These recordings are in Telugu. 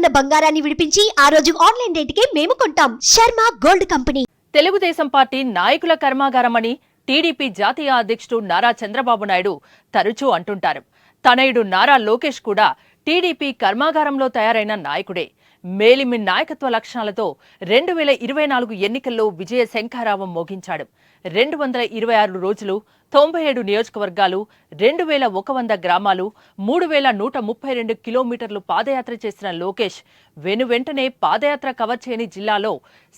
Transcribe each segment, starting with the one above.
ఉన్న బంగారాన్ని విడిపించి ఆ రోజు ఆన్లైన్ రేటుకే మేము కొంటాం. Sharma gold company. Telugu Desam party నాయకుల కర్మాగారమని టీడీపీ జాతీయ అధ్యక్షుడు నారా చంద్రబాబు నాయుడు తరచూ అంటుంటారు. తనయుడు నారా లోకేష్ కూడా టీడీపీ కర్మాగారంలో తయారైన నాయకుడే. మేలిమి నాయకత్వ లక్షణాలతో రెండు వేల ఇరవై నాలుగు ఎన్నికల్లో విజయ శంఖారావం మోగించాడు. రెండు వందల ఇరవై ఆరు రోజులు తొంభై ఏడు నియోజకవర్గాలు రెండు వేల ఒక వంద గ్రామాలు మూడు వేల నూట ముప్పై రెండు కిలోమీటర్లు పాదయాత్ర చేసిన లోకేష్ వెను వెంటనే పాదయాత్ర కవర్ చేయని జిల్లాలో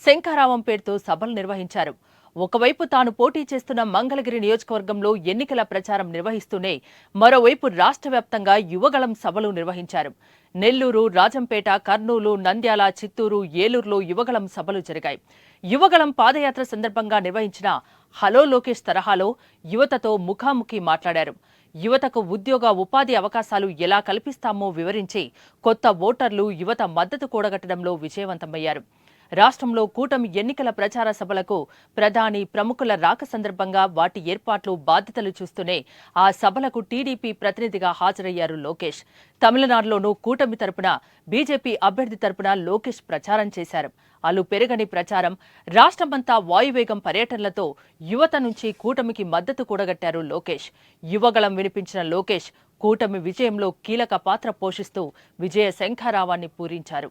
శంఖారావం పేరుతో సభలు నిర్వహించారు. ఒకవైపు తాను పోటీ చేస్తున్న మంగళగిరి నియోజకవర్గంలో ఎన్నికల ప్రచారం నిర్వహిస్తూనే మరోవైపు రాష్ట్ర వ్యాప్తంగా యువగళం సభలు నిర్వహించారు. నెల్లూరు రాజంపేట కర్నూలు నంద్యాల చిత్తూరు ఏలూరులో యువగళం సభలు జరిగాయి. యువగళం పాదయాత్ర సందర్భంగా నిర్వహించిన హలో లోకేష్ తరహాలో యువతతో ముఖాముఖి మాట్లాడారు. యువతకు ఉద్యోగ ఉపాధి అవకాశాలు ఎలా కల్పిస్తామో వివరించి కొత్త ఓటర్లు యువత మద్దతు కూడగట్టడంలో విజయవంతమయ్యారు. రాష్ట్రంలో కూటమి ఎన్నికల ప్రచార సభలకు ప్రధాని ప్రముఖుల రాక సందర్భంగా వాటి ఏర్పాట్లు బాధ్యతలు చూస్తూనే ఆ సభలకు టీడీపీ ప్రతినిధిగా హాజరయ్యారు లోకేష్. తమిళనాడులోనూ కూటమి తరపున బీజేపీ అభ్యర్థి తరపున లోకేష్ ప్రచారం చేశారు. అలు పెరగని ప్రచారం రాష్ట్రమంతా వాయువేగం పర్యటనలతో యువత నుంచి కూటమికి మద్దతు కూడగట్టారు లోకేష్. యువగళం వినిపించిన లోకేష్ కూటమి విజయంలో కీలక పాత్ర పోషిస్తూ విజయ శంఖారావాన్ని పూరించారు.